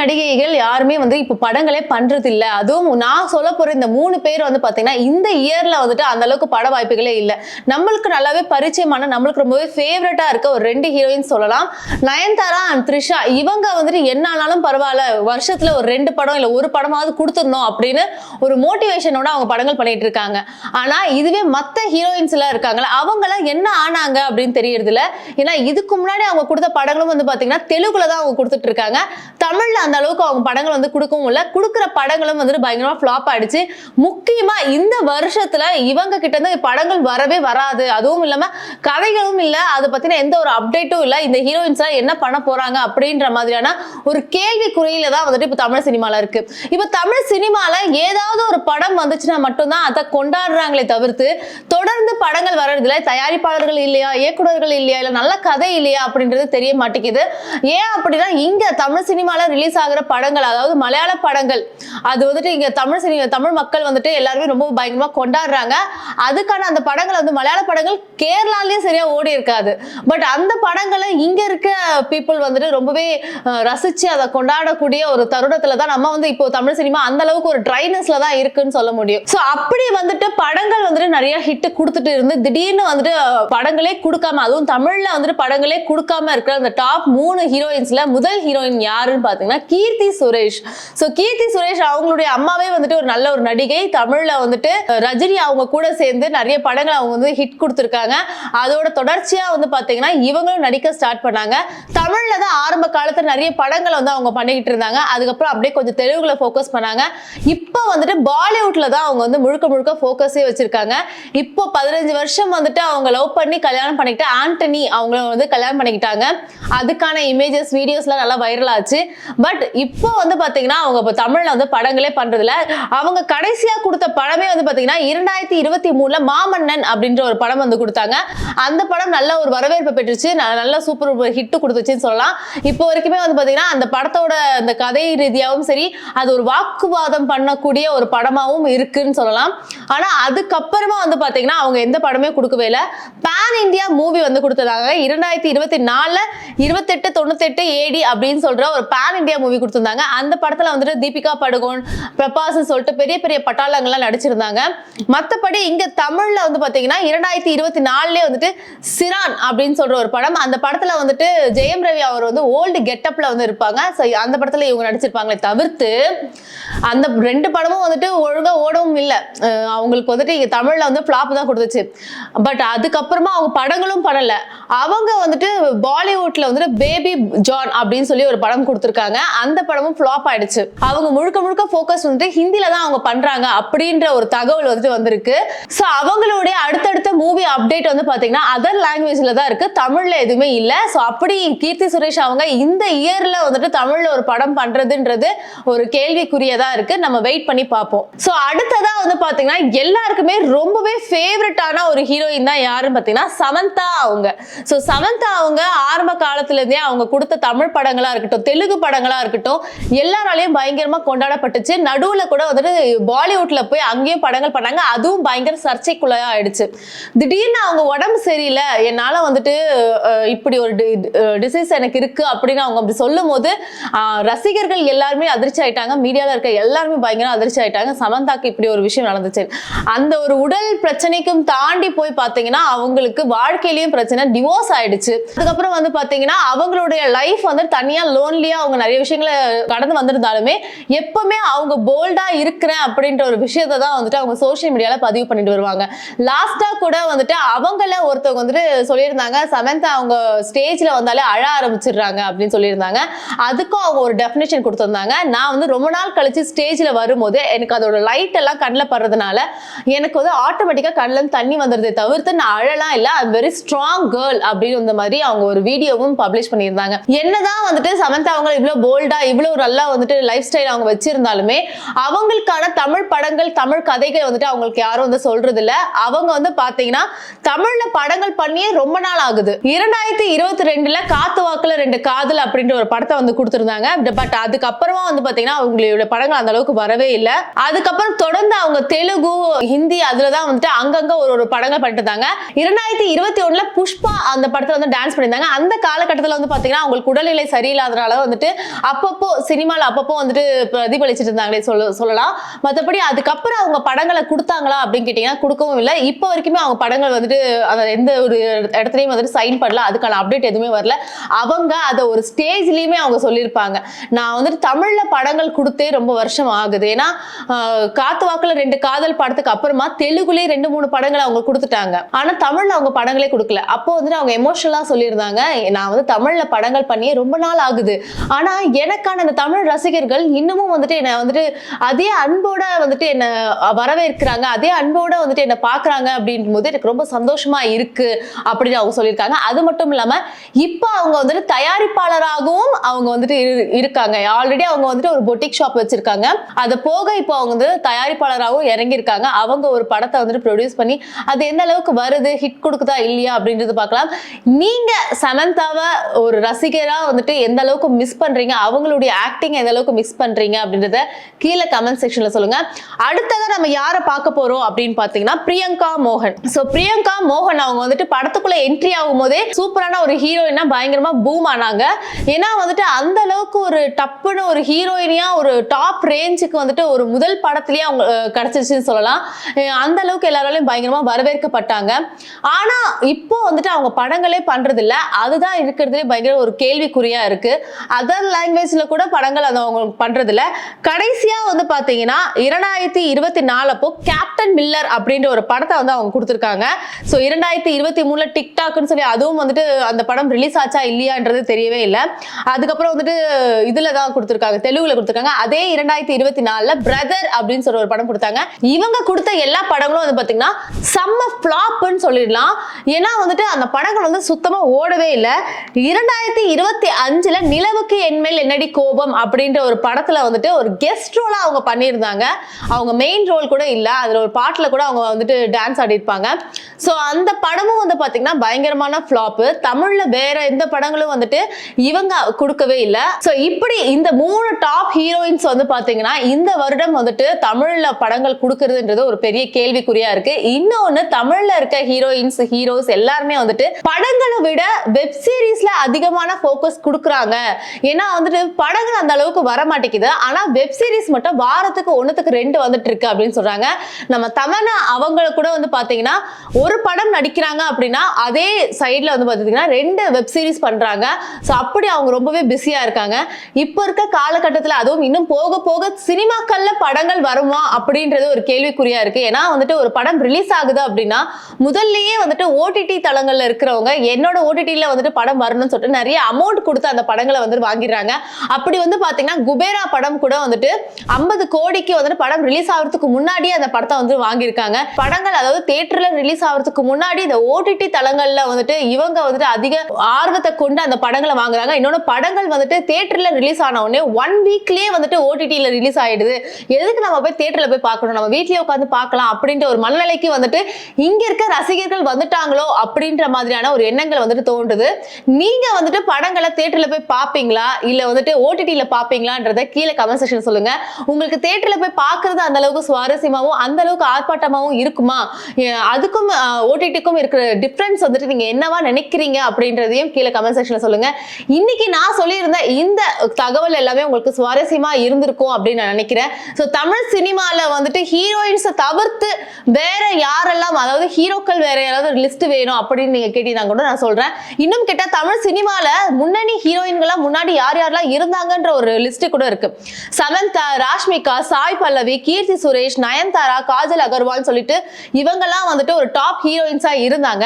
நடிகைகள் யாருமே வந்து இப்போ படங்களே பண்றது இல்ல அதுவும் நான் சொல்ல போற இந்த மூணு பேர் வந்து பாத்தீங்கன்னா இந்த இயர்ல வந்துட்டு அந்த அளவுக்கு பட வாய்ப்புகளே இல்ல. நம்மளுக்கு நல்லாவே பரிச்சயமான நம்மளுக்கு ரொம்பவே ஃபேவரட்டா இருக்க ஒரு ரெண்டு ஹீரோயின் சொல்லலாம். நயன்தாரா அண்ட் த்ரிஷா இவங்க வந்துட்டு என்ன ஆனாலும் பரவாயில்ல வருஷத்துல ஒரு ரெண்டு படம் இல்ல ஒரு படமாவது கொடுத்துடணும் அப்படின்னு ஒரு மோட்டிவேஷனோட அவங்க படங்கள் பண்ணிட்டு இருக்காங்க. ஆனா இதுவே மத்த ஹீரோயின்ஸ் எல்லாம் இருக்காங்களா அவங்க எல்லாம் என்ன ஆனாங்க அப்படின்னு தெரியறது இல்ல ஏன்னா இதுக்கு முன்னாடி அவங்க கொடுத்த படங்களும் வந்து பாத்தீங்கன்னா தெலுங்குல தான் அவங்க கொடுத்துட்டு இருக்காங்க. தமிழ்ல அந்த அளவுக்கு அவங்க படங்கள் வந்து கொடுக்கவும் இல்லை. கொடுக்குற படங்களும் வந்துட்டு பயங்கரமா ஃப்ளாப் ஆயிடுச்சு. முக்கியமா இந்த வருஷத்துல இவங்க கிட்ட இருந்து படங்கள் வரவே வராது. அதுவும் இல்லாம கதைகளும் இல்ல. அதை பத்தின எந்த ஒரு அப்டேட்டும் இல்ல. இந்த ஹீரோயின்ஸ் என்ன பண்ண போறாங்க அப்படின்ற மாதிரியான ஒரு கேள்விக்குறியில தான் வந்துட்டு இப்ப தமிழ் சினிமால இருக்கு. இப்ப தமிழ் சினிமால ஏதாவது ஒரு படம் வந்துச்சுன்னா மட்டும்தான் அதை கொண்டாடுறாங்களே தவிர்த்து தொடர்ந்து படங்கள் வர்றதுல தயாரிப்பாளர்கள் இல்லையா இயக்குனர்கள் இல்லையா இல்ல நல்ல கதை இல்லையா அப்படின்றது தெரிய மாட்டேங்குது. ஏன் அப்படின்னா இங்க தமிழ் சினிமால ரிலீஸ் ஆகிற படங்கள் அதாவது மலையாள படங்கள். அது வந்துட்டு இங்க தமிழ் சினிமா தமிழ் மக்கள் வந்துட்டு எல்லாருமே ரொம்ப பயங்கரமா கொண்டாடுறாங்க. அதுக்கான அந்த படங்கள் வந்து மலையாள படங்கள் கேரளாலயும் சரியா ஓடி இருக்காது. பட் அந்த படங்களை இங்க இருக்க பீப்புள் வந்துட்டு ரொம்பவே ரசித்து ரசிச்சு அதை கொண்டாடக்கூடிய ஒரு தருணத்துல தான் நம்ம வந்து இப்போ தமிழ் சினிமா அந்த அளவுக்கு ஒரு ட்ரைனஸ்ல தான் இருக்குன்னு சொல்ல முடியும். ஸோ அப்படி வந்துட்டு படங்கள் வந்துட்டு நிறைய ஹிட் கொடுத்துட்டு இருந்து திடீர்னு வந்துட்டு படங்களே கொடுக்காம அதுவும் தமிழ்ல வந்துட்டு படங்களே கொடுக்காம இருக்கிற அந்த டாப் மூணு ஹீரோயின்ஸ்ல முதல் ஹீரோயின் யாருன்னு பாத்தீங்கன்னா கீர்த்தி சுரேஷ். ஸோ கீர்த்தி சுரேஷ் அவங்களுடைய அம்மாவே வந்துட்டு ஒரு நல்ல ஒரு நடிகை. தமிழில் வந்துட்டு ரஜினி அவங்க கூட சேர்ந்து நிறைய படங்களை அவங்க வந்து ஹிட் கொடுத்துருக்காங்க. அதோட தொடர்ச்சியாக வந்து பார்த்தீங்கன்னா இவங்களும் நடிக்க ஸ்டார்ட் பண்ணாங்க. தமிழில் தான் ஆரம்ப காலத்தில் நிறைய படங்களை வந்து அவங்க பண்ணிக்கிட்டு இருந்தாங்க. அதுக்கப்புறம் அப்படியே கொஞ்சம் தெலுங்குல ஃபோக்கஸ் பண்ணாங்க. இப்போ வந்துட்டு பாலிவுட்டில் தான் அவங்க வந்து முழுக்க முழுக்க ஃபோக்கஸே வச்சுருக்காங்க. இப்போ பதினஞ்சு வருஷம் வந்துட்டு அவங்க லவ் பண்ணி கல்யாணம் பண்ணிக்கிட்டு ஆண்டனி அவங்கள வந்து கல்யாணம் பண்ணிக்கிட்டாங்க. அதுக்கான இமேஜஸ் வீடியோஸ்லாம் நல்லா வைரல் ஆச்சு. பட் பட் இப்போ வந்து பாத்தீங்கன்னா அவங்க இப்போ தமிழ்ல வந்து படங்களே பண்றதுல அவங்க கடைசியா கொடுத்த படமே வந்து பாத்தீங்கன்னா இரண்டாயிரத்தி இருபத்தி மூணுல மாமன்னன் அப்படின்ற ஒரு படம் வந்து கொடுத்தாங்க. அந்த படம் நல்ல ஒரு வரவேற்பு பெற்றுச்சு. ந- நல்ல சூப்பர் ஹிட் கொடுத்துச்சுன்னு சொல்லலாம். இப்போ வரைக்குமே வந்து பாத்தீங்கன்னா அந்த படத்தோட அந்த கதை ரீதியாகவும் சரி அது ஒரு வாக்குவாதம் பண்ணக்கூடிய ஒரு படமாவும் இருக்குன்னு சொல்லலாம். ஆனா அதுக்கப்புறமா வந்து பாத்தீங்கன்னா அவங்க எந்த படமே கொடுக்கவே இல்லை. பேன் இந்தியா மூவி வந்து கொடுத்ததாங்க. இரண்டாயிரத்தி இருபத்தி நாலுல இருபத்தெட்டு தொண்ணூத்தெட்டு ஏடி அப்படின்னு சொல்ற ஒரு பேன் இந்தியா மூவி கொடுத்துருந்தாங்க. அந்த படத்துல வந்துட்டு தீபிகா படுகோன் பிரபாஸ் சொல்லிட்டு பெரிய பெரிய பட்டாளங்கள்லாம் நடிச்சிருந்தாங்க. மத்தபடி இங்க தமிழ்ல வந்து பாத்தீங்கன்னா இரண்டாயிரத்தி இருபத்தி நாலுலயே வந்துட்டு சிரான் அப்படின்னு சொல்ற ஒரு படம். அந்த படத்துல வந்துட்டு ஜெயம் ரவி அவர் வந்து ஓல்டு கெட்டப்ல வந்து இருப்பாங்க. So, அந்த படத்துல இவங்க நடிச்சிருப்பாங்களே தவிர்த்து அந்த ரெண்டு படமும் வந்துட்டு ஒழுங்கா ஓடவும் இல்லை. அவங்களுக்கு வந்துட்டு இங்க தமிழ்ல வந்து ஃபிளாப் தான் கொடுத்துச்சு. பட் அதுக்கப்புறமா அவங்க படங்களும் பண்ணலை. அவங்க வந்துட்டு பாலிவுட்ல வந்துட்டு பேபி ஜான் அப்படின்னு சொல்லி ஒரு படம் கொடுத்துருக்காங்க. அந்த படமும் ஃப்ளாப் ஆயிடுச்சு. அவங்க முழுக்க முழுக்க ஃபோக்கஸ் வந்துட்டு ஹிந்தில தான் அவங்க பண்றாங்க அப்படின்ற ஒரு தகவல் வந்துட்டு வந்திருக்கு. ஸோ அவங்களுடைய அடுத்தடுத்த மூவி அப்டேட் வந்து பாத்தீங்கன்னா அதர் லாங்குவேஜ்ல தான் இருக்கு. தமிழ்ல எதுவுமே இல்ல. ஸோ அப்படி கீர்த்தி சுரேஷ் அவங்க இந்த இயர்ல வந்துட்டு தமிழ்ல ஒரு படம் பண்றதுன்றது ஒரு கேள்விக்குரியதா இருக்கு. நம்ம வெயிட் பண்ணி பார்ப்போம். ஸோ அடுத்ததா வந்து பாத்தீங்கன்னா எல்லாருக்குமே ரொம்பவே ஃபேவரட்டான ஒரு ஹீரோயின் தான் யாருன்னு பாத்தீங்கன்னா சமந்தா அவங்க. ஸோ சமந்தா அவங்க ஆரம்ப காலத்துல இருந்தே அவங்க கொடுத்த தமிழ் படங்களா இருக்கட்டும் தெலுங்கு படங்களா இருக்கட்டும். எல்லாராலையும் பயங்கரமா கொண்டாடப்பட்டுச்சு. நடுவுல கூட வந்துட்டு பாலிவுட்ல போய் அங்கேயும் படங்கள் பண்ணாங்க. அதுவும் பயங்கர சர்ச்சைக்குள்ளையா ஆயிடுச்சு. திடீர்னு அவங்க உடம்பு சரியில்லை. என்னால வந்துட்டு இப்படி ஒரு டிசீஸ் எனக்கு இருக்கு அப்படின்னு அவங்க அப்படி சொல்லும் போது ரசிகர்கள் எல்லாருமே அதிர்ச்சி ஆயிட்டாங்க. மீடியால இருக்க எல்லாருமே பயங்கர அதிர்ச்சி ஆயிட்டாங்க. சமந்தாக்கு இப்படி ஒரு விஷயம் நடந்துச்சு. அந்த ஒரு உடல் பிரச்சனைக்கும் தாண்டி போய் பார்த்தீங்கன்னா அவங்களுக்கு வாழ்க்கையிலயும் பிரச்சனை டிவோர்ஸ் ஆயிடுச்சு. அதுக்கப்புறம் வந்து பார்த்தீங்கன்னா அவங்களுடைய லைஃப் வந்து தனியாக லோன்லியாக அவங்க நிறைய விஷயம் விஷயங்களை கடந்து வந்திருந்தாலுமே எப்பவுமே அவங்க போல்டா இருக்கிறேன் அப்படின்ற ஒரு விஷயத்தை தான் வந்துட்டு அவங்க சோஷியல் மீடியால பதிவு பண்ணிட்டு வருவாங்க. லாஸ்டா கூட வந்துட்டு அவங்கள ஒருத்தவங்க வந்துட்டு சொல்லியிருந்தாங்க. சமந்தா அவங்க ஸ்டேஜ்ல வந்தாலே அழ ஆரம்பிச்சிடுறாங்க அப்படின்னு சொல்லியிருந்தாங்க. அதுக்கும் அவங்க ஒரு டெஃபினேஷன் கொடுத்துருந்தாங்க. நான் வந்து ரொம்ப நாள் கழிச்சு ஸ்டேஜ்ல வரும்போது எனக்கு அதோட லைட் எல்லாம் கண்ணில் படுறதுனால எனக்கு வந்து ஆட்டோமேட்டிக்கா கண்ணில் இருந்து தண்ணி வந்துடுதே தவிர்த்து நான் அழலாம் இல்லை அது வெரி ஸ்ட்ராங் கேர்ள் அப்படின்னு இந்த மாதிரி அவங்க ஒரு வீடியோவும் பப்ளிஷ் பண்ணியிருந்தாங்க. என்னதான் வந்துட்டு சமந்தா அவங்க இவ்வளோ போல்டா இவ்வளோ நல்லா வந்துட்டு லைஃப் ஸ்டைல் அவங்க வச்சிருந்தாலுமே அவங்களுக்கான தமிழ் படங்கள் தமிழ் கதைகள் வந்துட்டு அவங்களுக்கு யாரும் வந்து சொல்றது இல்ல அவங்க வந்து பாத்தீங்கன்னா தமிழ்ல படங்கள் பண்ணியே ரொம்ப நாள் ஆகுது. இரண்டாயிரத்தி இருபத்தி ரெண்டுல காத்து வாக்குல ரெண்டு காதல் அப்படின்ற ஒரு படத்தை வந்து கொடுத்துருந்தாங்க. பட் அதுக்கப்புறமா வந்து பாத்தீங்கன்னா அவங்களோட படங்கள் அந்த அளவுக்கு வரவே இல்லை. அதுக்கப்புறம் தொடர்ந்து அவங்க தெலுங்கு ஹிந்தி அதுலதான் வந்துட்டு அங்கங்க ஒரு ஒரு படங்கள் பண்ணிட்டு இருந்தாங்க. இரண்டாயிரத்தி இருபத்தி ஒண்ணுல புஷ்பா அந்த படத்துல வந்து டான்ஸ் பண்ணியிருந்தாங்க. அந்த காலகட்டத்தில் வந்து பாத்தீங்கன்னா அவங்களுக்கு உடல்நிலை சரியில்லாதனால வந்துட்டு அப்பப்போ சினிமால அப்பப்போ வந்துட்டு பிரதிபலிச்சிட்டு இருந்தாங்களே சொல்ல சொல்லலாம். மற்றபடி அதுக்கப்புறம் அவங்க படங்களை கொடுத்தாங்களா அப்படின்னு கேட்டீங்கன்னா கொடுக்கவும் இல்லை. இப்போ வரைக்குமே அவங்க படங்கள் வந்துட்டு அதை எந்த ஒரு இடத்துலையும் வந்துட்டு சைன் பண்ணல. அதுக்கான அப்டேட் எதுவுமே வரல. அவங்க அதை ஒரு ஸ்டேஜ்லயுமே அவங்க சொல்லியிருப்பாங்க. நான் வந்துட்டு தமிழ்ல படங்கள் கொடுத்தே ரொம்ப வருஷம் ஆகுது. ஏன்னா காத்து வாக்குல ரெண்டு காதல் படத்துக்கு அப்புறமா தெலுங்குலேயே ரெண்டு மூணு படங்களை அவங்க கொடுத்துட்டாங்க. ஆனா தமிழ்ல அவங்க படங்களே கொடுக்கல. அப்போ வந்துட்டு அவங்க எமோஷனலா சொல்லியிருந்தாங்க. நான் வந்து தமிழ்ல படங்கள் பண்ணியே ரொம்ப நாள் ஆகுது. ஆனா எனக்கான அந்த தமிழ் ரசிகர்கள் இன்னமும் வந்துட்டு என்ன வந்துட்டு அதே அன்போட வந்துட்டு என்ன வரவேற்கிறாங்க அதே அன்போட வந்துட்டு என்ன பாக்குறாங்க அப்படின் போது எனக்கு ரொம்ப சந்தோஷமா இருக்கு அப்படின்னு அவங்க சொல்லியிருக்காங்க. அது மட்டும் இல்லாம இப்போ அவங்க வந்துட்டு தயாரிப்பாளராகவும் அவங்க வந்துட்டு இரு- இருக்காங்க. ஆல்ரெடி அவங்க வந்துட்டு ஒரு பொட்டிக் ஷாப் வச்சிருக்காங்க. அது போக இப்போ அவங்க வந்து தயாரிப்பாளராகவும் இறங்கியிருக்காங்க. அவங்க ஒரு படத்தை வந்துட்டு ப்ரொடியூஸ் பண்ணி அது எந்த அளவுக்கு வருது ஹிட் கொடுக்குதா இல்லையா அப்படின்றது பார்க்கலாம். நீங்க சமந்தாவை ஒரு ரசிகரா வந்துட்டு எந்த அளவுக்கு மிஸ் பண்றீங்க அவங்களுடைய ஆக்டிங் எந்த அளவுக்கு மிஸ் பண்றீங்க அப்படின்றத கீழே கமெண்ட் செக்ஷன்ல சொல்லுங்க. அடுத்ததான் நம்ம யாரை பார்க்க போறோம் அப்படின்னு பாத்தீங்கன்னா பிரியங்கா மோகன். ஸோ பிரியங்கா மோகன் அவங்க வந்துட்டு படத்துக்குள்ள என்ட்ரி ஆகும் போதே சூப்பரான ஒரு ஹீரோயினா பயங்கரமா பூம் ஆனாங்க. ஏன்னா வந்துட்டு அந்த அளவுக்கு ஒரு டப்புன்னு ஒரு ஹீரோயினியா ஒரு டாப் ரேஞ்சுக்கு வந்துட்டு ஒரு முதல் படத்திலேயே அவங்க கிடைச்சிருச்சுன்னு சொல்லலாம். அந்த அளவுக்கு எல்லாராலையும் பயங்கரமா வரவேற்கப்பட்டாங்க. ஆனா இப்போ வந்துட்டு அவங்க படங்களே பண்றது இல்லை அதுதான் இருக்கிறதுலே பயங்கர ஒரு கேள்விக்குறியா இருக்கு. அதர் லாங்குவேஜ்ல கூட படங்கள் அந்த அவங்க பண்றது இல்ல கடைசியா வந்து பாத்தீங்கன்னா இரண்டாயிரத்தி இருபத்தி நாலு அப்போ கேப்டன் மில்லர் அப்படின்ற ஒரு படத்தை வந்து அவங்க கொடுத்துருக்காங்க. ஸோ இரண்டாயிரத்தி இருபத்தி மூணுல டிக்டாக்னு சொல்லி அதுவும் வந்துட்டு அந்த படம் ரிலீஸ் ஆச்சா இல்லையான்றது தெரியவே இல்லை. அதுக்கப்புறம் வந்துட்டு இதுல தான் கொடுத்துருக்காங்க தெலுங்குல கொடுத்துருக்காங்க. அதே இரண்டாயிரத்தி இருபத்தி நாலுல பிரதர் அப்படின்னு சொல்லி ஒரு படம் கொடுத்தாங்க. இவங்க கொடுத்த எல்லா படங்களும் வந்து பாத்தீங்கன்னா செம்ம ஃபிளாப்னு சொல்லிடலாம். ஏன்னா வந்துட்டு அந்த படங்கள் வந்து சுத்தமா ஓடவே இல்லை. இரண்டாயிரத்தி இருபத்தி அஞ்சுல நிலவுக்கு என்மேல் என்னடி கோபம் அப்படின்ற ஒரு படத்துல வந்துட்டு ஒரு கெஸ்ட் ரோலா அவங்க பண்ணியிருந்தாங்க. அவங்க மெயின் ரோல் கூட இல்ல. அதுல ஒரு பாட்டுல கூட அவங்க வந்துட்டு டான்ஸ் ஆடிருப்பாங்க ஸோ அந்த படமும் வந்து பாத்தீங்கன்னா பயங்கரமான ஃபிளாப் தமிழ்ல வேற எந்த படங்களும் வந்துட்டு இவங்க கொடுக்கவே இல்லை. ஸோ இப்படி இந்த மூணு டாப் ஹீரோயின்ஸ் வந்து பாத்தீங்கன்னா இந்த வருடம் வந்துட்டு தமிழ்ல படங்கள் கொடுக்கறதுன்றது ஒரு பெரிய கேள்விக்குறியா இருக்கு. இன்னொன்னு தமிழ்ல இருக்க ஹீரோயின்ஸ் ஹீரோஸ் எல்லாருமே வந்துட்டு படங்களை விட வெப் சீரிஸ்ல அதிகமான ஃபோக்கஸ் கொடுக்குறாங்க. ஏன்னா வந்துட்டு படங்கள் அந்த அளவுக்கு வர மாட்டேங்குது ஆனா வெப் சீரிஸ் மட்டும் வாரத்துக்கு ஒன்றுத்துக்கு ரெண்டு வந்துட்டு இருக்கு அப்படின்னு சொல்றாங்க. நம்ம தமனா அவங்கள கூட வந்து பாத்தீங்கன்னா ஒரு படம் நடிக்கிறாங்க அப்படின்னா அதே சைட்ல வந்து பாத்தீங்கன்னா ரெண்டு வெப் சீரிஸ் பண்றாங்க. ஸோ அப்படி அவங்க ரொம்பவே பிஸியா இருக்காங்க. இப்போ இருக்க காலகட்டத்தில் அதுவும் இன்னும் போக போக சினிமாக்கள்ல படங்கள் வருமா அப்படின்றது ஒரு கேள்விக்குறியா இருக்கு. ஏன்னா வந்துட்டு ஒரு படம் ரிலீஸ் ஆகுது அப்படின்னா முதல்லயே வந்துட்டு ஓடிடி தளங்கள்ல இருக்கிறவங்க என்னோட ஓடிடியில் வந்துட்டு படம் வரணும்னு சொல்லிட்டு நிறைய அமௌண்ட் கொடுத்து அந்த படங்களை வந்து வாங்கிடுறாங்க. அப்படி வந்து பாத்தீங்கன்னா குபேரா படம் கூட வந்துட்டு ஐம்பது கோடிக்கு வந்துட்டு படம் ரிலீஸ் ஆகிறதுக்கு முன்னாடியே அந்த படத்தை வந்து வாங்கியிருக்காங்க. படங்கள் அதாவது தேட்டர்ல ரிலீஸ் ஆகிறதுக்கு முன்னாடி இந்த ஓடிடி தளங்கள்ல வந்துட்டு இவங்க வந்துட்டு அதிக ஆர்வத்தை கொண்டு அந்த படங்களை வாங்குறாங்க. இன்னொன்று படங்கள் வந்துட்டு தேட்டர்ல ரிலீஸ் ஆன உடனே ஒன் வீக்லயே வந்துட்டு ஓடிடியில் ரிலீஸ் ஆயிடுது. எதுக்கு நம்ம போய் தேட்டரில் போய் பார்க்கணும்? நம்ம வீட்லயே உட்காந்து பார்க்கலாம் அப்படின்ற ஒரு மனநிலைக்கு வந்துட்டு இங்க இருக்க ரசிகர்கள் வந்துட்டாங்களோ அப்படின்ற மாதிரியான ஒரு எண்ணங்கள் வந்துட்டு தோன்றுது. நீங்க வந்துட்டு படங்களை தேட்டர்ல போய் பார்ப்பீங்களா? இல்ல வந்துட்டு ஓடிடியில பார்ப்பீங்களான்றத கீழே கமெண்ட் செக்ஷன் சொல்லுங்க. உங்களுக்கு தேட்டரில் போய் பார்க்கறது அந்த அளவுக்கு சுவாரஸ்யமாவும் அந்த அளவுக்கு ஆர்ப்பாட்டமாகவும் இருக்குமா? அதுக்கும் ஓடிடிக்கும் இருக்கிற டிஃப்ரென்ஸ் வந்துட்டு நீங்க என்னவா நினைக்கிறீங்க அப்படின்றதையும் கீழே கமெண்ட் செக்ஷன்ல சொல்லுங்க. இன்னைக்கு நான் சொல்லியிருந்த இந்த தகவல் எல்லாமே உங்களுக்கு சுவாரஸ்யமா இருந்திருக்கும் அப்படின்னு நான் நினைக்கிறேன். ஸோ தமிழ் சினிமாவில் வந்துட்டு ஹீரோயின்ஸை தவிர்த்து வேற யாரெல்லாம் அதாவது ஹீரோக்கள் வேற யாராவது லிஸ்ட் வேணும் அப்படின்னு நீங்க கேட்டீங்கன்னா கூட நான் சொல்றேன். இன்னும் கேட்டால் தமிழ் சினிமாவில் முன்னணி ஹீரோயின்களாக முன்னாடி யார் யாரெல்லாம் இருந்தாங்கன்ற ஒரு லிஸ்ட் கூட இருக்கு. சமந்தா ராஷ்மிகா சாய் பல்லவி கீர்த்தி சுரேஷ் நயன்தாரா காஜல் அகர்வால் சொல்லிட்டு இவங்கெல்லாம் வந்துட்டு ஒரு டாப் ஹீரோயின்ஸா இருந்தாங்க.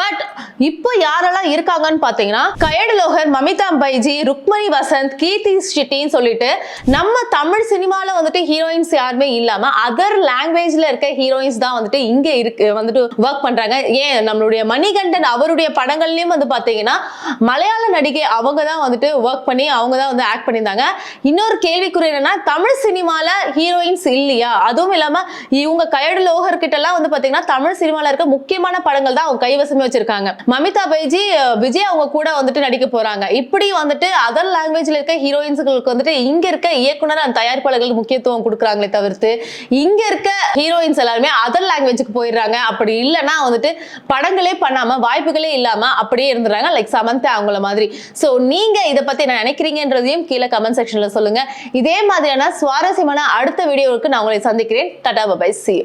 பட் இப்போ யாரெல்லாம் இருக்காங்கன்னு பாத்தீங்கன்னா கயடலோகர் மமிதா பைஜி ருக்மணி வசந்த் கீர்த்தி ஷெட்டின்னு சொல்லிட்டு நம்ம தமிழ் சினிமால வந்துட்டு ஹீரோயின்ஸ் யாருமே இல்லாம அதர் லாங்குவேஜ்ல இருக்க ஹீரோயின்ஸ் தான் வந்துட்டு இங்க இருக்கு வந்துட்டு ஒர்க் பண்றாங்க. ஏன்? நம்மளுடைய மணிகண்டன் அவருடைய படங்கள்லயும் வந்து பாத்தீங்கன்னா மலையாள நடிகை அவங்க தான் வந்துட்டு ஒர்க் பண்ணி அவங்க தான் வந்து ஆக்ட் பண்ணியிருந்தாங்க. இன்னொரு கேள்விக்குறி என்னன்னா தமிழ் சினிமாவில் ஹீரோயின்ஸ் இல்லையா? அதுவும் இல்லாமல் இவங்க கயடு லோகர்கிட்டலாம் வந்து பார்த்தீங்கன்னா தமிழ் சினிமாவில் இருக்க முக்கியமான படங்கள் தான் அவங்க கைவசமே வச்சிருக்காங்க. மமிதா பைஜி விஜய் அவங்க கூட வந்துட்டு நடிக்க போகிறாங்க இப்படி வந்துட்டு அதர் லாங்குவேஜில் இருக்க ஹீரோயின்ஸ்களுக்கு வந்துட்டு இங்கே இருக்க இயக்குனர் அந்த தயாரிப்பாளர்களுக்கு முக்கியத்துவம் கொடுக்குறாங்களே தவிர்த்து இங்கே இருக்க ஹீரோயின்ஸ் எல்லாருமே அதர் லாங்குவேஜுக்கு போயிடுறாங்க. அப்படி இல்லைன்னா வந்துட்டு படங்களே பண்ணாமல் வாய்ப்புகளே இல்லாமல் அப்படியே இருந்துடுறாங்க. லைக் சமந்தா அவங்கள மாதிரி. ஸோ நீங்கள் இதை பத்தி என்ன நினைக்கிறீங்கன்றதையும் கீழே கமெண்ட் செக்ஷன்ல சொல்லுங்க. இதே மாதிரியான சுவாரஸ்யமான அடுத்த வீடியோவுக்கு நான் உங்களை சந்திக்கிறேன். Tata bye bye C